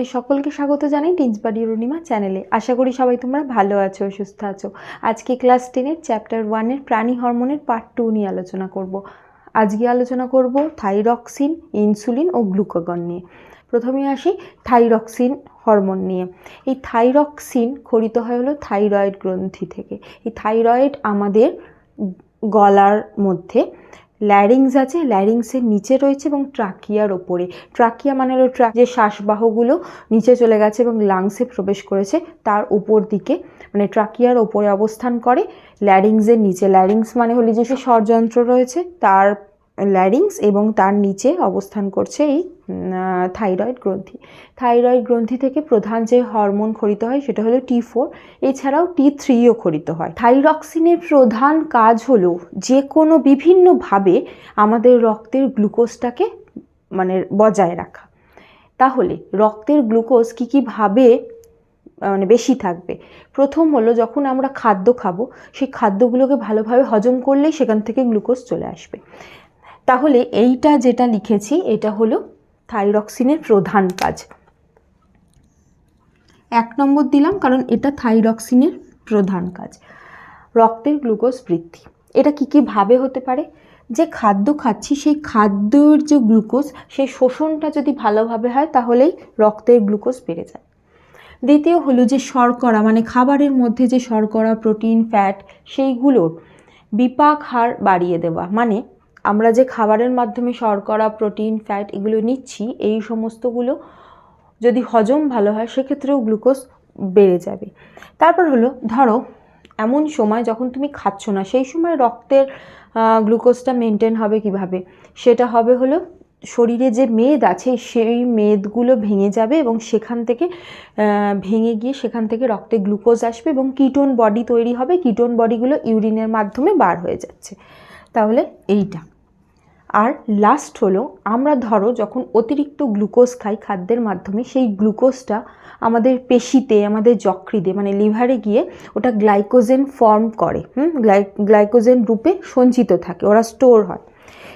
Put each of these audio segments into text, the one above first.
তোমাদের সকলকে স্বাগত জানাই টিন্সবাড়ি অরুণিমা চ্যানেলে। আশা করি সবাই তোমরা ভালো আছো, সুস্থ আছো। আজকে ক্লাস টেনের চ্যাপ্টার ওয়ানের প্রাণী হরমোনের পার্ট টু নিয়ে আলোচনা করব। আজকে আলোচনা করব থাইরক্সিন, ইনসুলিন ও গ্লুকাগন নিয়ে। প্রথমে আসি থাইরক্সিন হরমোন নিয়ে। এই থাইরক্সিন খরিত হয় হলো থাইরয়েড গ্রন্থি থেকে। এই থাইরয়েড আমাদের গলার মধ্যে ল্যারিংস আছে ল্যারিংসের নিচে রয়েছে এবং ট্রাকিয়ার ওপরে। ট্রাকিয়া মানে হলো ট্রাক যে শ্বাসবাহগুলো নিচে চলে গেছে এবং লাংসে প্রবেশ করেছে, তার উপর দিকে মানে ট্রাকিয়ার ওপরে অবস্থান করে ল্যারিংসের নিচে। ল্যারিংস মানে হলো যে সে ষড়যন্ত্র রয়েছে, তার ল্যারিংস এবং তার নিচে অবস্থান করছে এই থাইরয়েড গ্রন্থি। থাইরয়েড গ্রন্থি থেকে প্রধান যে হরমোন খরিত হয় সেটা হলো টি ফোর, এছাড়াও টি থ্রিও খরিত হয়। থাইরক্সিনের প্রধান কাজ হলো যে কোনো বিভিন্নভাবে আমাদের রক্তের গ্লুকোজটাকে মানে বজায় রাখা। তাহলে রক্তের গ্লুকোজ কী কীভাবে মানে বেশি থাকবে? প্রথম হলো যখন আমরা খাদ্য খাব, সেই খাদ্যগুলোকে ভালোভাবে হজম করলেই সেখান থেকে গ্লুকোজ চলে আসবে। তাহলে এইটা যেটা লিখেছি, এটা হলো থাইরক্সিনের প্রধান কাজ। এক নম্বর দিলাম, কারণ এটা থাইরক্সিনের প্রধান কাজ। রক্তের গ্লুকোজ বৃদ্ধি। এটা কী কীভাবে হতে পারে? যে খাদ্য খাচ্ছি, সেই খাদ্যর যে গ্লুকোজ, সেই শোষণটা যদি ভালোভাবে হয়, তাহলেই রক্তের গ্লুকোজ বেড়ে যায়। দ্বিতীয় হলো যে শর্করা মানে খাবারের মধ্যে যে শর্করা, প্রোটিন, ফ্যাট, সেইগুলোর বিপাক হার বাড়িয়ে দেওয়া। মানে আমরা যে খাবারের মাধ্যমে শর্করা, প্রোটিন, ফ্যাট এগুলো নিচ্ছি, এই সমস্তগুলো যদি হজম ভালো হয়, সেক্ষেত্রেও গ্লুকোজ বেড়ে যাবে। তারপর হলো, ধরো, এমন সময় যখন তুমি খাচ্ছ না, সেই সময় রক্তের গ্লুকোজটা মেনটেন হবে কীভাবে? সেটা হবে হলো, শরীরে যে মেদ আছে, সেই মেদগুলো ভেঙে যাবে এবং সেখান থেকে ভেঙে গিয়ে সেখান থেকে রক্তে গ্লুকোজ আসবে এবং কিটোন বডি তৈরি হবে। কিটোন বডিগুলো ইউরিনের মাধ্যমে বার হয়ে যাচ্ছে। তাহলে এইটা। আর লাস্ট হলো, আমরা ধরো যখন অতিরিক্ত গ্লুকোজ খাই খাদ্যের মাধ্যমে, সেই গ্লুকোজটা আমাদের পেশিতে, আমাদের যকৃতে মানে লিভারে গিয়ে ওটা গ্লাইকোজেন ফর্ম করে, হুম? গ্লাই গ্লাইকোজেন রূপে সঞ্চিত থাকে, ওরা স্টোর হয়।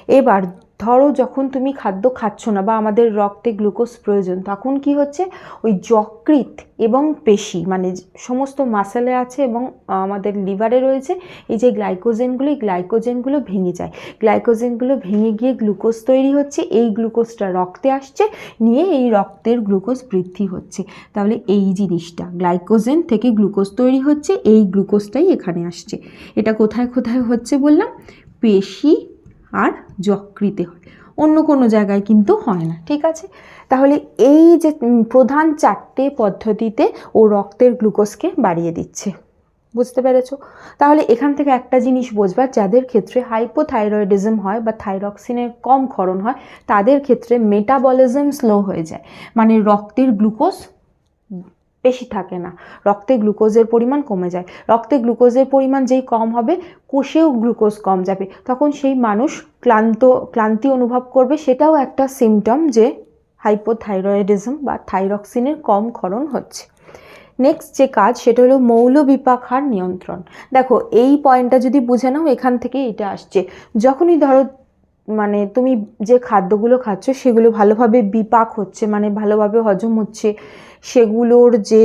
এবার ধরো যখন তুমি খাদ্য খাচ্ছ না বা আমাদের রক্তে গ্লুকোজ প্রয়োজন, তখন কি হচ্ছে? ওই যকৃত এবং পেশি মানে সমস্ত মাসেলে আছে এবং আমাদের লিভারে রয়েছে, এই যে গ্লাইকোজেনগুলো, এই গ্লাইকোজেনগুলো ভেঙে যায়। গ্লাইকোজেনগুলো ভেঙে গিয়ে গ্লুকোজ তৈরি হচ্ছে, এই গ্লুকোজটা রক্তে আসছে, নিয়ে এই রক্তের গ্লুকোজ বৃদ্ধি হচ্ছে। তাহলে এই জিনিসটা, গ্লাইকোজেন থেকে গ্লুকোজ তৈরি হচ্ছে, এই গ্লুকোজটাই এখানে আসছে। এটা কোথায় কোথায় হচ্ছে বললাম? পেশি আর যকৃতে হয়। অন্য কোনো জায়গায় কিন্তু হয় না, ঠিক আছে? তাহলে এই যে প্রধান চারটে পদ্ধতিতে ও রক্তের গ্লুকোজকে বাড়িয়ে দিচ্ছে। বুঝতে পেরেছ? তাহলে এখান থেকে একটা জিনিস বোঝবার, যাদের ক্ষেত্রে হাইপোথাইরয়েডিজম হয় বা থাইরক্সিনের কম ক্ষরণ হয়, তাদের ক্ষেত্রে মেটাবলিজম স্লো হয়ে যায়। মানে রক্তের গ্লুকোজ বেশি থাকে না। রক্তে গ্লুকোজের পরিমাণ কমে যায়। রক্তে গ্লুকোজের পরিমাণ যেই কম হবে, কোষেও গ্লুকোজ কম যাবে। তখন সেই মানুষ ক্লান্ত, ক্লান্তি অনুভব করবে। সেটাও একটা সিমটম যে হাইপোথাইরয়েডিজম বা থাইরক্সিনের কম ক্ষরণ হচ্ছে। নেক্সট যে কাজ, সেটা হলো মৌল বিপাক হার নিয়ন্ত্রণ। দেখো, এই পয়েন্টটা যদি বুঝে নাও, এখান থেকে এটা আসছে। যখনই ধরো মানে তুমি যে খাদ্যগুলো খাচ্ছ, সেগুলো ভালোভাবে বিপাক হচ্ছে মানে ভালোভাবে হজম হচ্ছে, সেগুলোর যে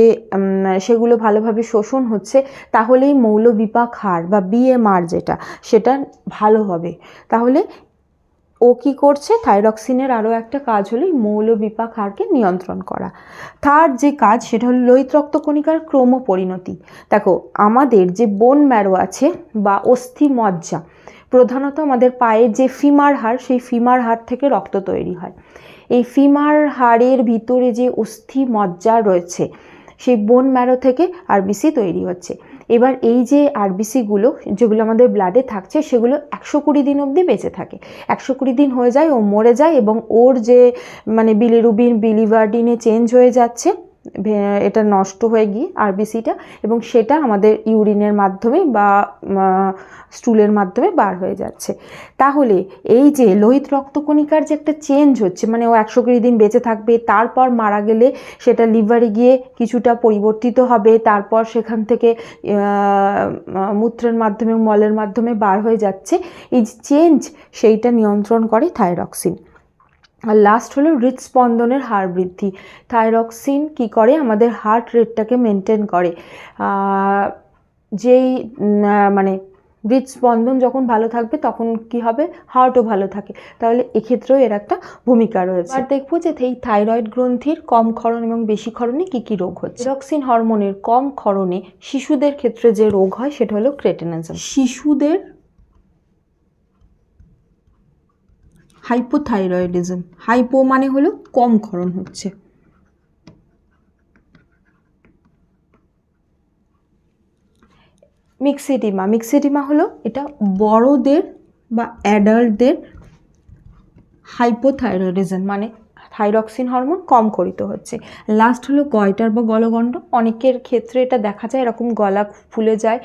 সেগুলো ভালোভাবে শোষণ হচ্ছে, তাহলেই মৌল বিপাক হার বা বিএমআর যেটা, সেটা ভালো হবে। তাহলে ও কি করছে? থাইরক্সিনের আরও একটা কাজ হলো মৌল বিপাক হারকে নিয়ন্ত্রণ করা। থার্ড যে কাজ, সেটা হলো লোহিত রক্তকণিকার ক্রম পরিণতি দেখো, আমাদের যে বোন ম্যারো আছে বা অস্থি মজ্জা প্রধানত আমাদের পায়ের যে ফিমার হাড়, সেই ফিমার হাড় থেকে রক্ত তৈরি হয়। এই ফিমার হাড়ের ভিতরে যে অস্থি মজ্জা রয়েছে, সেই বোন ম্যারো থেকে আরবিসি তৈরি হচ্ছে। এবার এই যে আরবিসিগুলো যেগুলো আমাদের ব্লাডে থাকছে, সেগুলো একশো কুড়ি দিন অবধি বেঁচে থাকে। একশো কুড়ি দিন হয়ে যায় ও মরে যায় এবং ওর যে মানে বিলিরুবিন বিলিভার্ডিনে চেঞ্জ হয়ে যাচ্ছে। এটা নষ্ট হয়ে গিয়ে আরবিসিটা এবং সেটা আমাদের ইউরিনের মাধ্যমে বা স্টুলের মাধ্যমে বার হয়ে যাচ্ছে। তাহলে এই যে লোহিত রক্তকণিকার যে একটা চেঞ্জ হচ্ছে মানে ও একশো কুড়ি দিন বেঁচে থাকবে, তারপর মারা গেলে সেটা লিভারে গিয়ে কিছুটা পরিবর্তিত হবে, তারপর সেখান থেকে মূত্রের মাধ্যমে, মলের মাধ্যমে বার হয়ে যাচ্ছে, এই যে চেঞ্জ সেইটা নিয়ন্ত্রণ করে থাইরক্সিন আর লাস্ট হলো হৃদস্পন্দনের হার বৃদ্ধি। থাইরক্সিন কি করে? আমাদের হার্ট রেটটাকে মেনটেন করে। যেই মানে হৃদস্পন্দন যখন ভালো থাকবে তখন কি হবে? হার্টও ভালো থাকে। তাহলে এক্ষেত্রেও এর একটা ভূমিকা রয়েছে। আর দেখব যে এই থাইরয়েড গ্রন্থির কম ক্ষরণ এবং বেশি ক্ষরণে কি কি রোগ হচ্ছে। থাইরক্সিন হরমোনের কম ক্ষরণে শিশুদের ক্ষেত্রে যে রোগ হয়, সেটা হলো ক্রেটিনিজম শিশুদের হাইপোথাইরয়েডিজম হাইপো মানে হলো কম ক্ষরণ হচ্ছে। মিক্সিডিমা মিক্সিডিমা হলো এটা বড়দের বা অ্যাডাল্টদের হাইপোথাইরয়েডিজম মানে থাইরক্সিন হরমোন কম করিত হচ্ছে। লাস্ট হলো গয়টার বা গলগণ্ড। অনেকের ক্ষেত্রে এটা দেখা যায়, এরকম গলা ফুলে যায়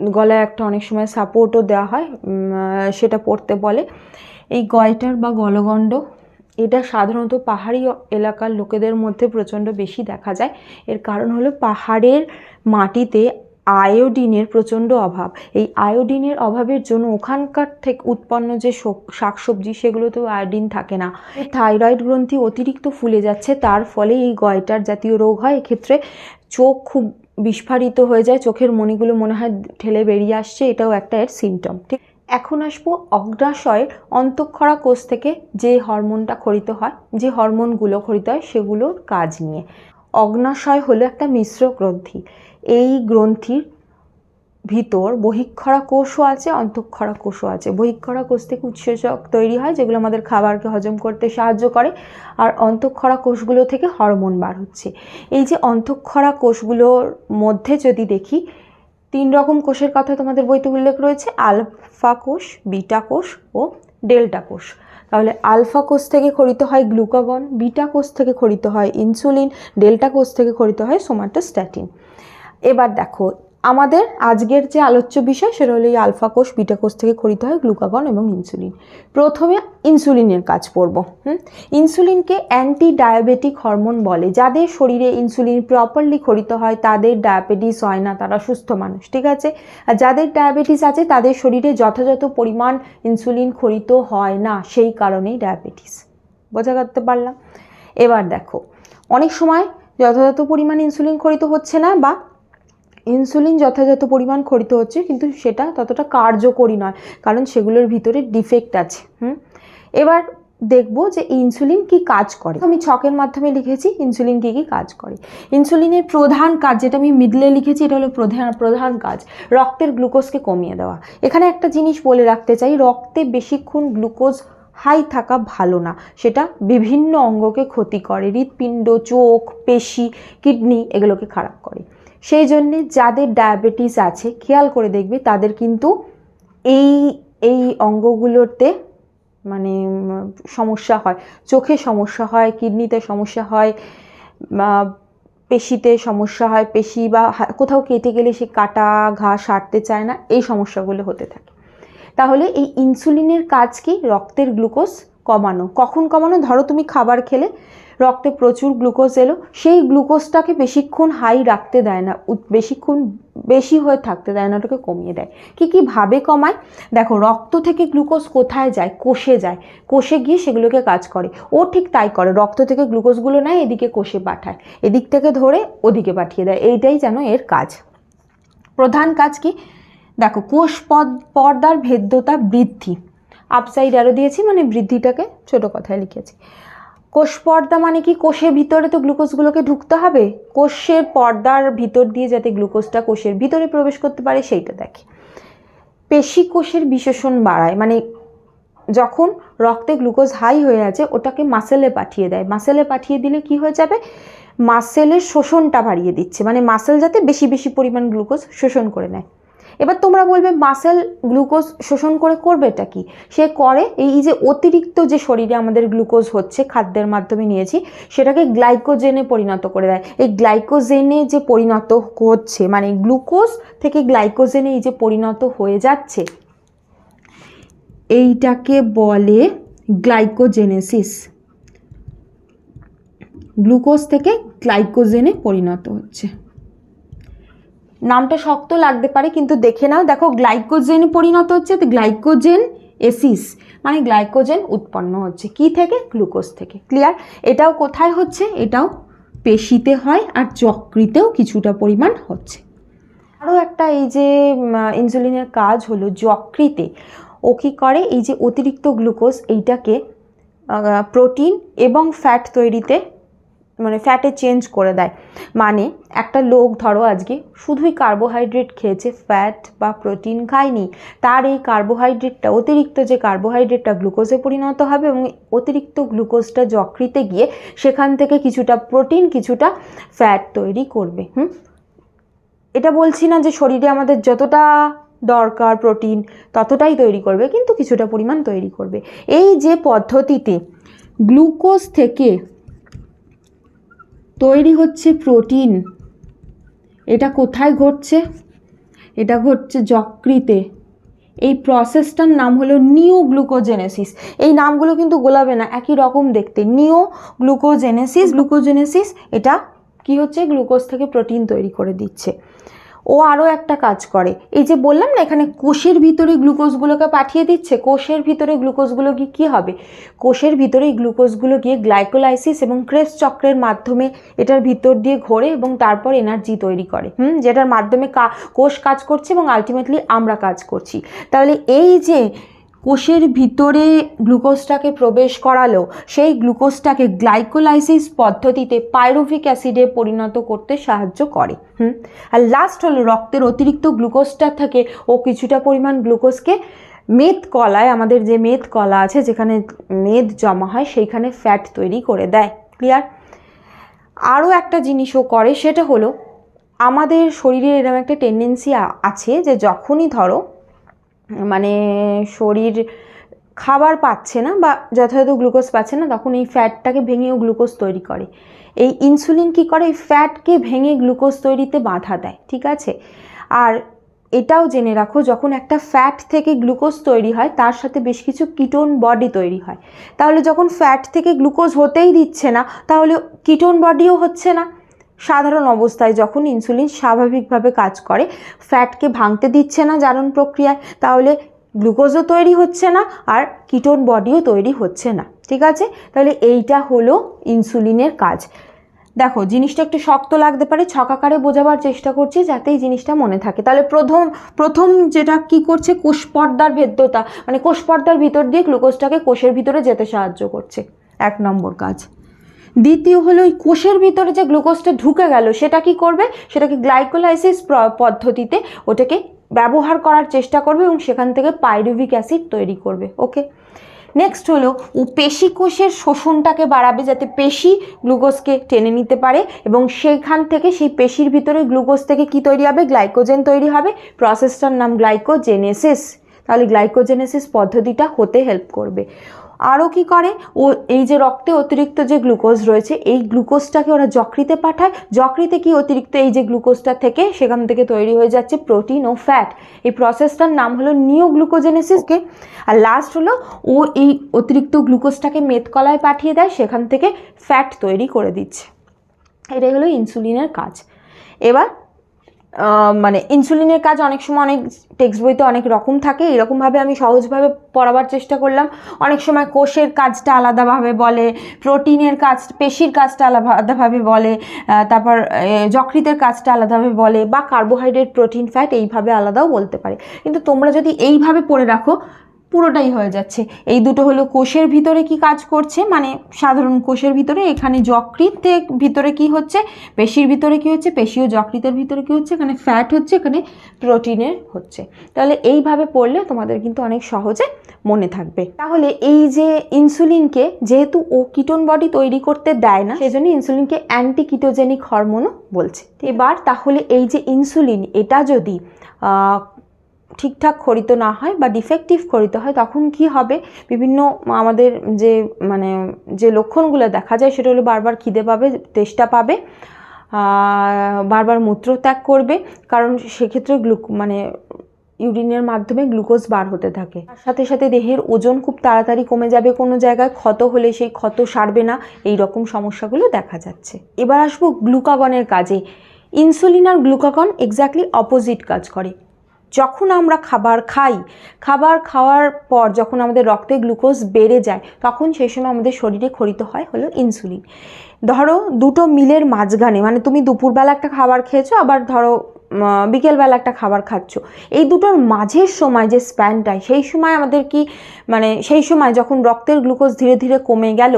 গলায় একটা অনেক সময় সাপোর্টও দেওয়া হয় সেটা পড়তে বলে। এই গয়টার বা গলগণ্ড, এটা সাধারণত পাহাড়ি এলাকার লোকেদের মধ্যে প্রচণ্ড বেশি দেখা যায়। এর কারণ হলো পাহাড়ের মাটিতে আয়োডিনের প্রচণ্ড অভাব। এই আয়োডিনের অভাবের জন্য ওখানকার থেকে উৎপন্ন যে শক- শাকসবজি সেগুলোতেও আয়োডিন থাকে না। থাইরয়েড গ্রন্থি অতিরিক্ত ফুলে যাচ্ছে, তার ফলে এই গয়টার জাতীয় রোগ হয়। এক্ষেত্রে চোখ খুব বিস্ফারিত হয়ে যায়, চোখের মণিগুলো মনে হয় ঠেলে বেরিয়ে আসছে, এটাও একটা এর সিমটম ঠিক? এখন আসব অগ্নাশয়ের অন্তঃক্ষরা কোষ থেকে যে হরমোনটা খরিত হয়, যে হরমোনগুলো খরিত হয় সেগুলোর কাজ নিয়ে। অগ্নাশয় হলো একটা মিশ্র গ্রন্থি, এই গ্রন্থির ভিতর বহিক্ষরা কোষও আছে, অন্তঃক্ষরা কোষও আছে। বহিক্ষরা কোষ থেকে উৎসেচক তৈরি হয়, যেগুলো আমাদের খাবারকে হজম করতে সাহায্য করে, আর অন্তঃক্ষরা কোষগুলো থেকে হরমোন বার হচ্ছে। এই যে অন্তঃক্ষরা কোষগুলোর মধ্যে যদি দেখি, তিন রকম কোষের কথা তোমাদের বইতে উল্লেখ রয়েছে, আলফা কোষ, বিটা কোষ ও ডেল্টা কোষ। তাহলে আলফা কোষ থেকে খরিত হয় গ্লুকাগন, বিটা কোষ থেকে খরিত হয় ইনসুলিন, ডেল্টা কোষ থেকে খরিত হয় সোমাটোস্ট্যাটিন। এবার দেখো আমাদের আজকের যে আলোচ্য বিষয় সেটা হলো এই আলফা কোষ, বিটা কোষ থেকে খরিত হয় গ্লুকাগন এবং ইনসুলিন। প্রথমে ইনসুলিনের কাজ পড়ব হুম? ইনসুলিনকে অ্যান্টি ডায়াবেটিক হরমোন বলে, যাদের শরীরে ইনসুলিন প্রপারলি খরিত হয়, তাদের ডায়াবেটিস হয় না, তারা সুস্থ মানুষ, ঠিক আছে? আর যাদের ডায়াবেটিস আছে, তাদের শরীরে যথাযথ পরিমাণ ইনসুলিন খরিত হয় না, সেই কারণেই ডায়াবেটিস। বোঝা করতে পারলাম? এবার দেখো, অনেক সময় যথাযথ পরিমাণ ইনসুলিন খরিত হচ্ছে না বা ইনসুলিন যথাযথ পরিমাণ খরিত হচ্ছে, কিন্তু সেটা ততটা কার্যকরী নয়, কারণ সেগুলোর ভিতরে ডিফেক্ট আছে, হুম? এবার দেখব যে ইনসুলিন কি কাজ করে। আমি ছকের মাধ্যমে লিখেছি ইনসুলিন কি কি কাজ করে। ইনসুলিনের প্রধান কাজ, যেটা আমি মিডলে লিখেছি, এটা হলো প্রধান প্রধান কাজ, রক্তের গ্লুকোজকে কমিয়ে দেওয়া। এখানে একটা জিনিস বলে রাখতে চাই, রক্তে বেশিক্ষণ গ্লুকোজ হাই থাকা ভালো না, সেটা বিভিন্ন অঙ্গকে ক্ষতি করে, হৃৎপিণ্ড, চোখ, পেশি, কিডনি, এগুলোকে খারাপ করে। সেই জন্যে যাদের ডায়াবেটিস আছে, খেয়াল করে দেখবে তাদের কিন্তু এই এই অঙ্গগুলোতে মানে সমস্যা হয়। চোখে সমস্যা হয়, কিডনিতে সমস্যা হয় পেশিতে সমস্যা হয়, পেশি বা কোথাও কেটে গেলে সে কাটা, ঘা সারতে চায় না, এই সমস্যাগুলো হতে থাকে। তাহলে এই ইনসুলিনের কাজ কি? রক্তের গ্লুকোজ কমানো। কখন কমানো? ধরো তুমি খাবার খেলে রক্তে প্রচুর গ্লুকোজ এলো, সেই গ্লুকোজটাকে বেশিক্ষণ হাই রাখতে দেয় না বেশিক্ষণ বেশি হয়ে থাকতে দেয় না, ওটাকে কমিয়ে দেয়। কি কি ভাবে কমায়? দেখো, রক্ত থেকে গ্লুকোজ কোথায় যায়? কোষে যায়। কোষে গিয়ে সেগুলোকে কাজ করে। ও ঠিক তাই করে, রক্ত থেকে গ্লুকোজগুলো নেয়, এদিকে কোষে পাঠায়। এদিক থেকে ধরে ওদিকে পাঠিয়ে দেয়। এইটাই যেন এর কাজ। প্রধান কাজ কি? দেখো, কোষ পদ, পর্দার ভেদ্যতা বৃদ্ধি। আপসাইড আরও দিয়েছি মানে বৃদ্ধিটাকে ছোট কথায় লিখেছি। কোষ পর্দা মানে কি? কোষের ভিতরে তো গ্লুকোজগুলোকে ঢুকতে হবে। কোষের পর্দার ভিতর দিয়ে যাতে গ্লুকোজটা কোষের ভিতরে প্রবেশ করতে পারে, সেইটা দেখে। পেশি কোষের বিশেষণ বাড়ায় মানে যখন রক্তে গ্লুকোজ হাই হয়ে আছে, ওটাকে মাসেলে পাঠিয়ে দেয়। মাসেলে পাঠিয়ে দিলে কি হয়ে যাবে? মাসেলের শোষণটা বাড়িয়ে দিচ্ছে। মানে মাসেল যাতে বেশি বেশি পরিমাণ গ্লুকোজ শোষণ করে নেয়। এবার তোমরা বলবে মাসেল গ্লুকোজ শোষণ করে করবে এটা কি? সে করে এই যে অতিরিক্ত যে শরীরে আমাদের গ্লুকোজ হচ্ছে, খাদ্যের মাধ্যমে নিয়েছি, সেটাকে গ্লাইকোজেনে পরিণত করে দেয়। এই গ্লাইকোজেনে যে পরিণত হচ্ছে মানে গ্লুকোজ থেকে গ্লাইকোজেনে এই যে পরিণত হয়ে যাচ্ছে, এইটাকে বলে গ্লাইকোজেনেসিস গ্লুকোজ থেকে গ্লাইকোজেনে পরিণত হচ্ছে। নামটা শক্ত লাগতে পারে, কিন্তু দেখে নাও। দেখো, গ্লাইকোজেনে পরিণত হচ্ছে, তো গ্লাইকোজেন এসিস মানে গ্লাইকোজেন উৎপন্ন হচ্ছে। কি থেকে? গ্লুকোজ থেকে। ক্লিয়ার এটাও কোথায় হচ্ছে? এটাও পেশিতে হয় আর যকৃতেও কিছুটা পরিমাণ হচ্ছে। আরও একটা এই যে ইনসুলিনের কাজ হলো যকৃতে। ও কী করে? এই যে অতিরিক্ত গ্লুকোজ, এইটাকে প্রোটিন এবং ফ্যাট তৈরিতে মানে ফ্যাটে চেঞ্জ করে দেয়। মানে একটা লোক ধরো আজকে শুধুই কার্বোহাইড্রেট খেয়েছে ফ্যাট বা প্রোটিন খায়নি। তার এই কার্বোহাইড্রেটটা অতিরিক্ত যে কার্বোহাইড্রেটটা গ্লুকোজে পরিণত হবে এবং অতিরিক্ত গ্লুকোজটা যকৃতে গিয়ে সেখান থেকে কিছুটা প্রোটিন কিছুটা ফ্যাট তৈরি করবে। হুম? এটা বলছি না যে শরীরে আমাদের যতটা দরকার প্রোটিন ততটাই তৈরি করবে, কিন্তু কিছুটা পরিমাণ তৈরি করবে। এই যে পদ্ধতিতে গ্লুকোজ থেকে তৈরি হচ্ছে প্রোটিন। এটা কোথায় ঘটছে? এটা ঘটছে যকৃতে। এই প্রসেসটার নাম হলো নিউ গ্লুকোজেনেসিস এই নামগুলো কিন্তু গোলাবে না, একই রকম দেখতে। নিউ গ্লুকোজেনেসিস গ্লুকোজেনেসিস, এটা কি হচ্ছে? গ্লুকোজ থেকে প্রোটিন তৈরি করে দিচ্ছে। ও আরও একটা কাজ করে। এই যে বললাম না, এখানে কোষের ভিতরে গ্লুকোজগুলোকে পাঠিয়ে দিচ্ছে, কোষের ভিতরে গ্লুকোজগুলো গিয়ে কী হবে? কোষের ভিতরে গ্লুকোজগুলো গিয়ে গ্লাইকোলাইসিস এবং ক্রেস চক্রের মাধ্যমে এটার ভিতর দিয়ে ঘোরে এবং তারপর এনার্জি তৈরি করে। হুম, যেটার মাধ্যমে কোষ কাজ করছে এবং আলটিমেটলি আমরা কাজ করছি। তাহলে এই যে কোষের ভিতরে গ্লুকোজটাকে প্রবেশ করালো, সেই গ্লুকোজটাকে গ্লাইকোলাইসিস পদ্ধতিতে পাইরুভিক অ্যাসিডে পরিণত করতে সাহায্য করে। হুম? আর লাস্ট হলো রক্তের অতিরিক্ত গ্লুকোজটা থাকে, ও কিছুটা পরিমাণ গ্লুকোজকে মেদ কলায়, আমাদের যে মেদ কলা আছে, যেখানে মেদ জমা হয়, সেইখানে ফ্যাট তৈরি করে দেয়। ক্লিয়ার আরও একটা জিনিসও করে, সেটা হলো আমাদের শরীরে এরকম একটা টেন্ডেন্সি আছে যে যখনই ধরো মানে শরীর খাবার পাচ্ছে না বা যথাযথ গ্লুকোজ পাচ্ছে না, তখন এই ফ্যাটটাকে ভেঙেও গ্লুকোজ তৈরি করে। এই ইনসুলিন কি করে? এই ফ্যাটকে ভেঙে গ্লুকোজ তৈরিতে বাধা দেয়, ঠিক আছে? আর এটাও জেনে রাখো, যখন একটা ফ্যাট থেকে গ্লুকোজ তৈরি হয়, তার সাথে বেশ কিছু কিটোন বডি তৈরি হয়। তাহলে যখন ফ্যাট থেকে গ্লুকোজ হতেই দিচ্ছে না, তাহলে কিটোন বডিও হচ্ছে না। সাধারণ অবস্থায় যখন ইনসুলিন স্বাভাবিকভাবে কাজ করে ফ্যাটকে ভাঙতে দিচ্ছে না জারণ প্রক্রিয়ায়, তাহলে গ্লুকোজও তৈরি হচ্ছে না আর কিটোন বডিও তৈরি হচ্ছে না। ঠিক আছে? তাহলে এইটা হলো ইনসুলিনের কাজ। দেখো, জিনিসটা একটু শক্ত লাগতে পারে ছকাকারে বোঝাবার চেষ্টা করছি যাতে এই জিনিসটা মনে থাকে। তাহলে প্রথম প্রথম যেটা কি করছে, কোষ পর্দার ভেদ্যতা মানে কোষ পর্দার ভিতর দিয়ে গ্লুকোজটাকে কোষের ভিতরে যেতে সাহায্য করছে। এক নম্বর কাজ। দ্বিতীয় হলো ওই কোষের ভিতরে যে গ্লুকোজটা ঢুকে গেল, সেটা কি করবে? সেটাকে গ্লাইকোলাইসিস পদ্ধতিতে ওটাকে ব্যবহার করার চেষ্টা করবে এবং সেখান থেকে পাইরুভিক অ্যাসিড তৈরি করবে। ওকে? নেক্সট হলো, ও পেশি কোষের শোষণটাকে বাড়াবে যাতে পেশি গ্লুকোজকে টেনে নিতে পারে এবং সেইখান থেকে সেই পেশির ভিতরে গ্লুকোজ থেকে কি তৈরি হবে? গ্লাইকোজেন তৈরি হবে। প্রসেসটার নাম গ্লাইকোজেনেসিস। তাহলে গ্লাইকোজেনেসিস পদ্ধতিটা হতে হেল্প করবে। আরও কি করে? ও, এই যে রক্তে অতিরিক্ত যে গ্লুকোজ রয়েছে, এই গ্লুকোজটাকে ওরা যকৃতে পাঠায়। যকৃতে কি অতিরিক্ত এই যে গ্লুকোজটা থেকে, সেখান থেকে তৈরি হয়ে যাচ্ছে প্রোটিন ও ফ্যাট। এই প্রসেসটার নাম হলো নিও গ্লুকোজেনেসিসকে আর লাস্ট হলো, ও এই অতিরিক্ত গ্লুকোজটাকে মেদকলায় পাঠিয়ে দেয়, সেখান থেকে ফ্যাট তৈরি করে দিচ্ছে। এটাই হলো ইনসুলিনের কাজ। এবার মানে ইনসুলিনের কাজ অনেক সময় অনেক টেক্সট বইতে অনেক রকম থাকে। এরকমভাবে আমি সহজভাবে পড়াবার চেষ্টা করলাম। অনেক সময় কোষের কাজটা আলাদাভাবে বলে প্রোটিনের কাজ, পেশির কাজটা আলাদাভাবে বলে তারপর যকৃতের কাজটা আলাদাভাবে বলে বা কার্বোহাইড্রেট প্রোটিন ফ্যাট এইভাবে আলাদাও বলতে পারে। কিন্তু তোমরা যদি এইভাবে পড়ে রাখো পুরোটাই হয়ে যাচ্ছে। এই দুটো হলো কোষের ভিতরে কি কাজ করছে? মানে সাধারণ কোষের ভিতরে, এখানে যকৃতের ভিতরে কি হচ্ছে? পেশির ভিতরে কি হচ্ছে? পেশি ও যকৃতের ভিতরে কি হচ্ছে? এখানে ফ্যাট হচ্ছে, এখানে প্রোটিনের হচ্ছে। তাহলে এইভাবে পড়লে তোমাদের কিন্তু অনেক সহজে মনে থাকবে। তাহলে এই যে ইনসুলিনকে যেহেতু ও কিটোন বডি তৈরি করতে দেয় না সেই জন্য ইনসুলিনকে অ্যান্টি কিটোজেনিক হরমোনও বলছে। এবার তাহলে এই যে ইনসুলিন এটা যদি ঠিকঠাক খরিত না হয় বা ডিফেক্টিভ খরিত হয়, তখন কি হবে? বিভিন্ন আমাদের যে মানে যে লক্ষণগুলো দেখা যায়, সেটা হলো বারবার খিদে পাবে, তেষ্টা পাবে বারবার মূত্র ত্যাগ করবে, কারণ সেক্ষেত্রে গ্লুক মানে ইউরিনের মাধ্যমে গ্লুকোজ বার হতে থাকে। তার সাথে সাথে দেহের ওজন খুব তাড়াতাড়ি কমে যাবে কোনো জায়গায়, ক্ষত হলে সেই ক্ষত সারবে না এই রকম সমস্যাগুলো দেখা যাচ্ছে। এবার আসব গ্লুকাগনের কাজে। ইনসুলিন আর গ্লুকাগন এক্স্যাক্টলি অপোজিট কাজ করে। যখন আমরা খাবার খাই, খাবার খাওয়ার পর যখন আমাদের রক্তে গ্লুকোজ বেড়ে যায়, তখন সেই সময় আমাদের শরীরে খরিত হয় হলো ইনসুলিন। ধরো দুটো মিলের মাঝখানে মানে তুমি দুপুরবেলা একটা খাবার খেয়েছো, আবার ধরো বিকেলবেলা একটা খাবার খাচ্ছ। এই দুটোর মাঝের সময় যে স্প্যানটায় সেই সময় আমাদের কি মানে সেই সময় যখন রক্তের গ্লুকোজ ধীরে ধীরে কমে গেল,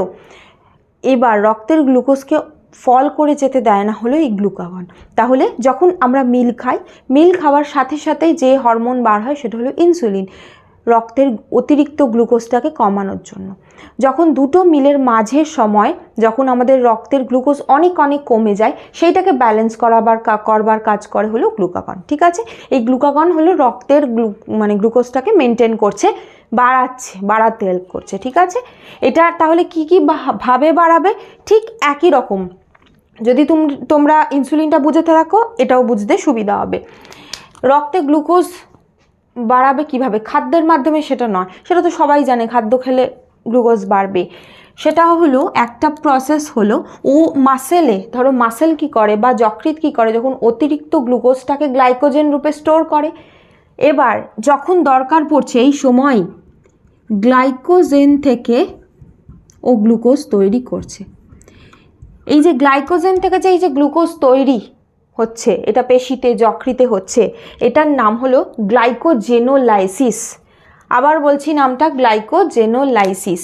এবার রক্তের গ্লুকোজকে ফল করে যেতে দেয় না হলো এই গ্লুকাগন তাহলে যখন আমরা মিল খাই, মিল খাওয়ার সাথে সাথে যে হরমোন বার হয় সেটা হলো ইনসুলিন রক্তের অতিরিক্ত গ্লুকোজটাকে কমানোর জন্য। যখন দুটো মিলের মাঝের সময় যখন আমাদের রক্তের গ্লুকোজ অনেক অনেক কমে যায়, সেইটাকে ব্যালেন্স করাবার করবার কাজ করে হলো গ্লুকাগন ঠিক আছে? এই গ্লুকাগন হলো রক্তের গ্লু মানে গ্লুকোজটাকে মেনটেন করছে, বাড়াচ্ছে, বাড়াতে হেল্প করছে, ঠিক আছে? এটা তাহলে কি কি ভাবে বাড়াবে? ঠিক একই রকম। যদি তুম, তোমরা ইনসুলিনটা বুঝতে থাকো, এটাও বুঝতে সুবিধা হবে। রক্তে গ্লুকোজ বাড়াবে কীভাবে? খাদ্যের মাধ্যমে সেটা নয়। সেটা তো সবাই জানে, খাদ্য খেলে গ্লুকোজ বাড়বে। সেটা হলো, একটা প্রসেস হলো, ও মাসেলে ধরো মাসেল কি করে বা যকৃৎ কি করে, যখন অতিরিক্ত গ্লুকোজটাকে গ্লাইকোজেন রূপে স্টোর করে, এবার যখন দরকার পড়ছে, এই সময় গ্লাইকোজেন থেকে ও গ্লুকোজ তৈরি করছে। এই যে গ্লাইকোজেন থেকে যে, এই যে গ্লুকোজ তৈরি হচ্ছে, এটা পেশিতে, যকৃতে হচ্ছে। এটার নাম হলো গ্লাইকোজেনোলাইসিস। আবার বলছি নামটা, গ্লাইকোজেনোলাইসিস।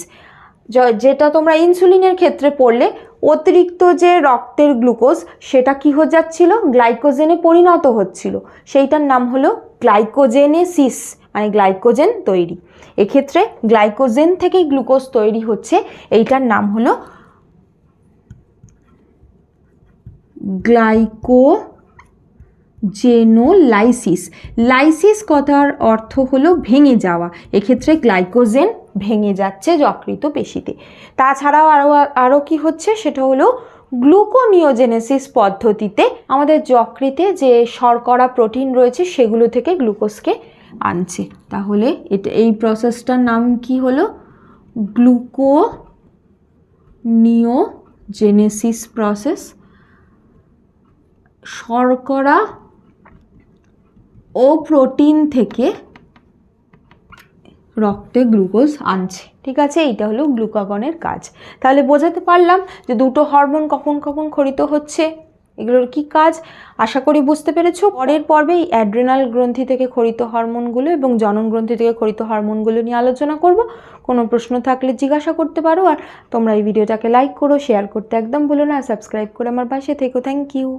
যেটা তোমরা ইনসুলিনের ক্ষেত্রে পড়লে, অতিরিক্ত যে রক্তের গ্লুকোজ, সেটা কি হয়ে যাচ্ছিল? গ্লাইকোজেনে পরিণত হচ্ছিল। সেইটার নাম হলো গ্লাইকোজেনেসিস মানে গ্লাইকোজেন তৈরি। এক্ষেত্রে গ্লাইকোজেন থেকেই গ্লুকোজ তৈরি হচ্ছে, এইটার নাম হলো গ্লাইকো জেনোলাইসিস লাইসিস কথার অর্থ হলো ভেঙে যাওয়া। এক্ষেত্রে গ্লাইকোজেন ভেঙে যাচ্ছে যকৃত পেশিতে। তাছাড়াও আরও আরও কি হচ্ছে? সেটা হলো গ্লুকোনিওজেনেসিস পদ্ধতিতে আমাদের যকৃতে যে শর্করা, প্রোটিন রয়েছে, সেগুলো থেকে গ্লুকোজকে আনছে। তাহলে এটা, এই প্রসেসটার নাম কি হলো? Gluconeogenesis process. শর্করা ও প্রোটিন থেকে রক্তে গ্লুকোজ আনছে। ঠিক আছে? এইটা হলো গ্লুকাগনের কাজ। তাহলে বোঝাতে পারলাম যে দুটো হরমোন কখন কখন খরিত হচ্ছে। এগুলোর কি কাজ? আশা করি বুঝতে পেরেছ। পরের পর্বে এই অ্যাড্রেনাল গ্রন্থি থেকে খরিত হরমোনগুলো এবং জনন গ্রন্থি থেকে খরিত হরমোনগুলো নিয়ে আলোচনা করব। কোনো প্রশ্ন থাকলে জিজ্ঞাসা করতে পারো। আর তোমরা এই ভিডিওটাকে লাইক করো শেয়ার করতে একদম ভুলো না। সাবস্ক্রাইব করে আমার পাশে থেকো। Thank you